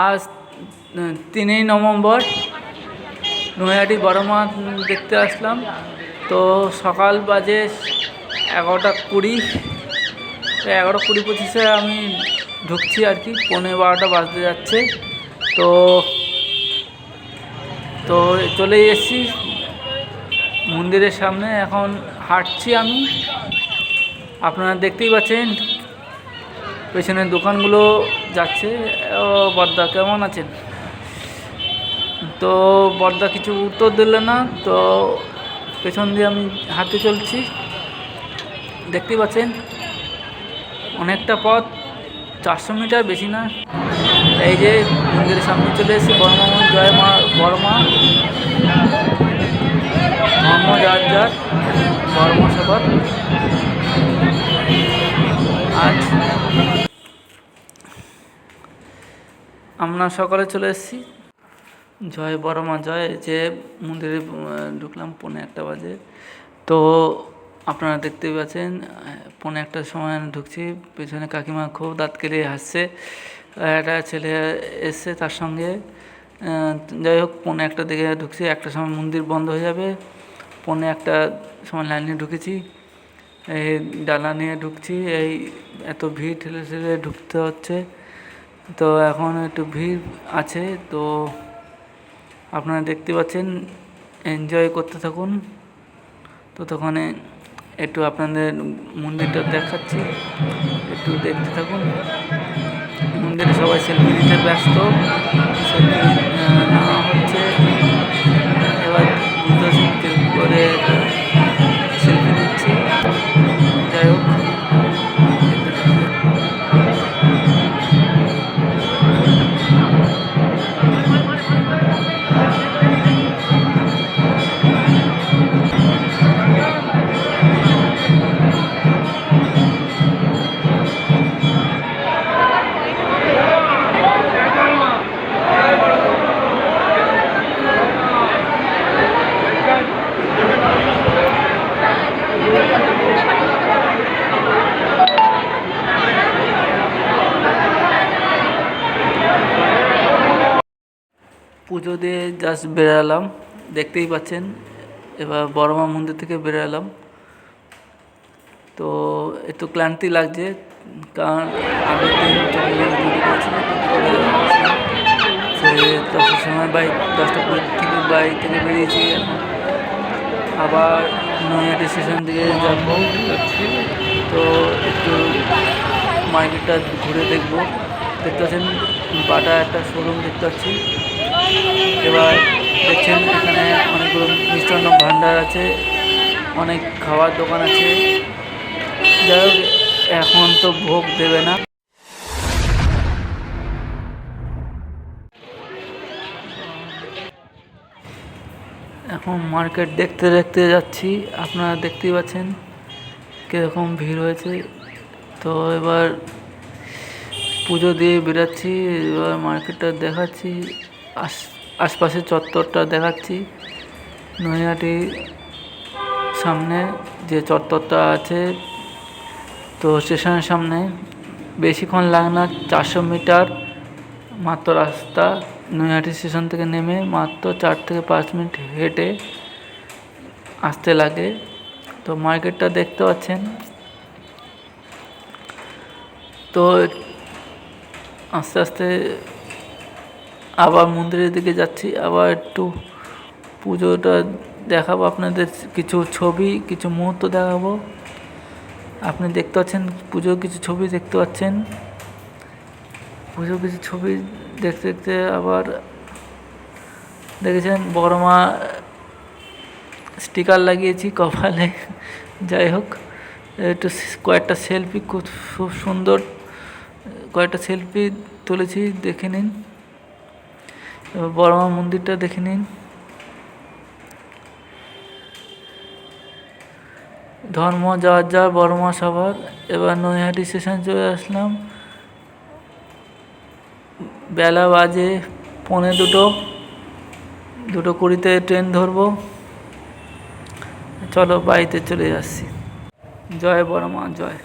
আজ তিনই নভেম্বর। নৈহাটি বড় মা দেখতে আসলাম। তো সকাল বাজে এগারোটা কুড়ি। তো এগারো কুড়ি পঁচিশে আমি ঢুকছি আর কি। পৌনে বারোটা বাজতে যাচ্ছে। তো তো চলে এসেছি। মন্দিরের সামনে। এখন হাঁটছি আমি। আপনারা দেখতেই পাচ্ছেন পেছনের দোকানগুলো যাচ্ছে। ও বর্দা, কেমন আছেন? তো বর্দা কিছু উত্তর দিল না, তো পেছন দিয়ে আমি হাঁটতে চলছি। দেখতেই পাচ্ছেন? অনেকটা পথ, চারশো মিটার বেশি না। এই যে মন্দিরের সামনে চলে এসেছি বর্মা জয় মা বর্মা মা। ধর্ম যার যার, বড় মা সবার। আমরা সকালে চলে এসেছি। জয় বড় মা জয় যে মন্দিরে ঢুকলাম পৌনে একটা বাজে। তো আপনারা দেখতেই পাচ্ছেন পৌনে একটার সময় ঢুকছি, পেছনে কাকিমা খুব দাঁত কেলে হাসছে। একটা ছেলে এসছে তার সঙ্গে। যাই হোক, পৌনে একটা দিকে ঢুকছি, একটা সময় মন্দির বন্ধ হয়ে যাবে। পৌনে একটা সময় লাইনে ঢুকেছি। এই ডালা নিয়ে ঢুকছি, এই এত ভিড় ঠেলে ঠেলে ঢুকতে হচ্ছে। তো এখন একটু ভিড় আছে, তো আপনারা দেখতে পাচ্ছেন এনজয় করতে থাকুন। তো তখন একটু আপনাদের মন্দিরটা দেখাচ্ছি, একটু দেখতে থাকুন। মন্দিরে সবাই সেলফি নিতে ব্যস্ত সেলফি পুজো দিয়ে জাস্ট বেরালাম। দেখতেই পাচ্ছেন, এবার বড়মা মন্দির থেকে বেরালাম। তো একটু ক্লান্তি লাগছে, কারণ আগের দিন দশটার সময় বাইক দশটা থেকে বাইক থেকে বেরিয়েছি। আবার নৈহাটি স্টেশন থেকে যাব। তো একটু মার্কেটটা ঘুরে দেখব। দেখতে পাচ্ছেন, বাটা একটা শোরুম দেখতে পাচ্ছি। এবার দেখছেন এখানে অনেকগুলো মিষ্টান্ন ভাণ্ডার আছে, অনেক খাওয়ার দোকান আছে। যাই হোক, এখন তো ভোগ দেবে না। এখন মার্কেট দেখতে দেখতে যাচ্ছি, আপনারা দেখতেই পাচ্ছেন কীরকম ভিড় হয়েছে। তো এবার পুজো দিয়ে বেরাচ্ছি, এবার মার্কেটটা দেখাচ্ছি। আশ আশপাশের চত্বরটা দেখাচ্ছি। নৈহাটির সামনে যে চত্বরটা আছে, তো স্টেশনের সামনে। বেশিক্ষণ লাগে না, চারশো মিটার মাত্র রাস্তা। নৈহাটি স্টেশন থেকে নেমে মাত্র চার থেকে পাঁচ মিনিট হেঁটে আসতে লাগে। তো মার্কেটটা দেখতে পাচ্ছেন। তো আস্তে আস্তে আবার মন্দিরের দিকে যাচ্ছি, আবার একটু পুজোটা দেখাবো, আপনাদের কিছু ছবি, কিছু মুহূর্ত দেখাবো। আপনি দেখতে পাচ্ছেন পুজোর কিছু ছবি দেখতে পাচ্ছেন। পুজোর কিছু ছবি দেখতে দেখতে আবার দেখেছেন বড় মা স্টিকার লাগিয়েছি কপালে। যাই হোক, একটু কয়েকটা সেলফি, খুব সুন্দর কয়েকটা সেলফি তুলেছি, দেখে নিন। এবার বড় মা মন্দিরটা দেখে নিন। ধর্ম, যার যার বড় মা সবার। এবার নৈহাটি স্টেশন চলে আসলাম। বেলা বাজে পৌনে দুটো। দুটো কুড়িতে ট্রেন ধরবো। চলো বাড়িতে চলে যাচ্ছি জয় বড় মা জয়।